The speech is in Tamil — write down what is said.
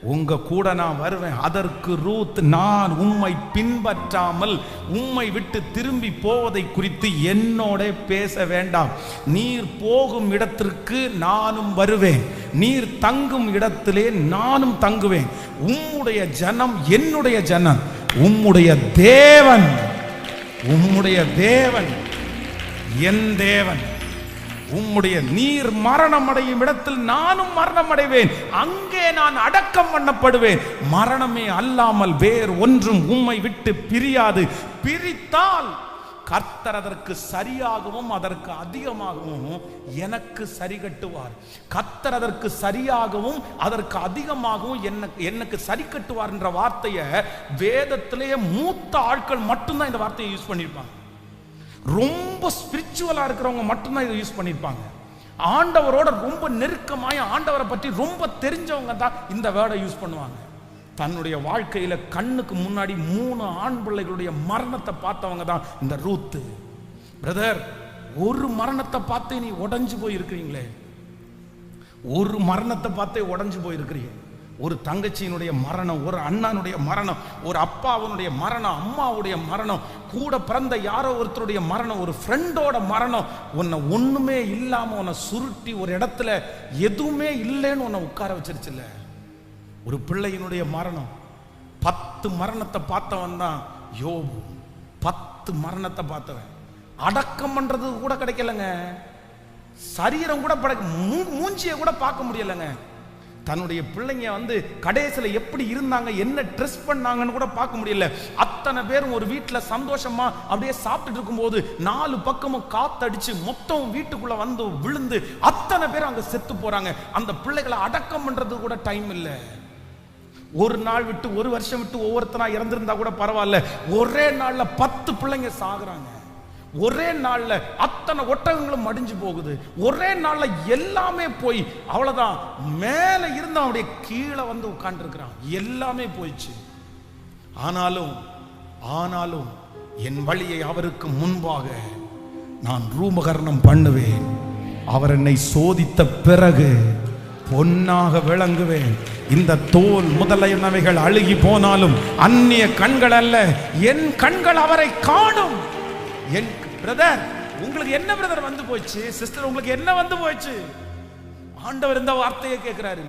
உங்க கூட நான் வருவேன். அதற்கு ரூத் நான் உம்மை பின்பற்றாமல் உம்மை விட்டு திரும்பி போவதை குறித்து என்னோட பேச வேண்டாம். நீர் போகும் இடத்திற்கு நானும் வருவேன். நீர் தங்கும் இடத்திலே நானும் தங்குவேன். உம்முடைய ஜனம் என்னுடைய ஜனம். உம்முடைய தேவன். உம்முடைய தேவன். என் தேவன். உம்முடைய நீர் மரணம் அடையும் இடத்தில் நானும் மரணம் அடைவேன் அங்கே நான் அடக்கம் பண்ணப்படுவேன். மரணமே அல்லாமல் வேறு ஒன்றும் உம்மை விட்டு பிரியாது. பிரித்தால் கர்த்தர் அதற்கு சரியாகவும் அதற்கு அதிகமாகவும் எனக்கு சரி கட்டுவார் கர்த்தர் அதற்கு சரியாகவும் அதற்கு அதிகமாகவும் என்ன எனக்கு சரி கட்டுவார் என்ற வார்த்தையை வேதத்திலேயே மூத்த ஆட்கள் மட்டும்தான் இந்த வார்த்தையை யூஸ் பண்ணியிருப்பாங்க. ரொம்ப ஸ்பிரிச்சுவலாக இருக்கிறவங்க மட்டும்தான் இதை யூஸ் பண்ணியிருப்பாங்க. ஆண்டவரோட ரொம்ப நெருக்கமாய ஆண்டவரை பற்றி ரொம்ப தெரிஞ்சவங்க தான் இந்த வேர்டை யூஸ் பண்ணுவாங்க. தன்னுடைய வாழ்க்கையில் கண்ணுக்கு முன்னாடி மூணு ஆண் பிள்ளைகளுடைய மரணத்தை பார்த்தவங்க தான் இந்த ரூத்து. பிரதர் ஒரு மரணத்தை பார்த்து நீ உடஞ்சு போயிருக்கிறீங்களே. ஒரு மரணத்தை பார்த்தே உடஞ்சு போயிருக்கிறீங்க. ஒரு தங்கச்சியினுடைய மரணம் ஒரு அண்ணனுடைய மரணம் ஒரு அப்பாவனுடைய மரணம் அம்மாவுடைய மரணம் கூட பிறந்த யாரோ ஒருத்தருடைய மரணம் ஒரு ஃப்ரெண்டோட மரணம் உன்னை ஒன்றுமே இல்லாமல் உன்னை சுருட்டி ஒரு இடத்துல எதுவுமே இல்லைன்னு உன்னை உட்கார வச்சிருச்சுல்ல. ஒரு பிள்ளையினுடைய மரணம். பத்து மரணத்தை பார்த்தவன் தான் யோபு. பத்து மரணத்தை பார்த்தவன். அடக்கம் பண்ணுறது கூட கிடைக்கலங்க. சரீரம் கூட பட மூ- மூஞ்சியை கூட பார்க்க முடியலங்க. தன்னுடைய பிள்ளைங்க வந்து கடைசியில் எப்படி இருந்தாங்க என்ன ட்ரெஸ் பண்ணாங்கன்னு கூட பார்க்க முடியல. அத்தனை பேரும் ஒரு வீட்டில் சந்தோஷமா அப்படியே சாப்பிட்டுட்டு இருக்கும்போது நாலு பக்கமும் காத்தடிச்சு மொத்தம் வீட்டுக்குள்ள வந்து விழுந்து அத்தனை பேரும் அங்கே செத்து போறாங்க. அந்த பிள்ளைகளை அடக்கம் பண்றது கூட டைம் இல்லை. ஒரு நாள் விட்டு ஒரு வருஷம் விட்டு ஒவ்வொருத்தனா இறந்திருந்தா கூட பரவாயில்ல. ஒரே நாள்ல பத்து பிள்ளைங்க சாகுறாங்க. ஒரே நாள்ல அத்தனை ஒட்டகங்களும் மடிஞ்சு போகுது. ஒரே நாள்ல எல்லாமே போய் அவ்வளவுதான். மேல இருந்து அவனுடைய கீழே வந்து உட்காந்துருக்கிறான் எல்லாமே போயிடுச்சு. ஆனாலும் ஆனாலும் என் வழியை அவருக்கு முன்பாக நான் ரூபகரணம் பண்ணுவேன். அவர் என்னை சோதித்த பிறகு பொன்னாக விளங்குவேன். இந்த தோல் முதலையனவைகள் அழுகி போனாலும் அந்நிய கண்கள் அல்ல. என் கண்கள் அவரை காணும். என் பிரதர் உங்களுக்கு என்ன பிரதர் வந்து போச்சு? சிஸ்டர் உங்களுக்கு என்ன வந்து போச்சு? ஆண்டவர் இந்த வார்த்தையை கேட்கிறாரு.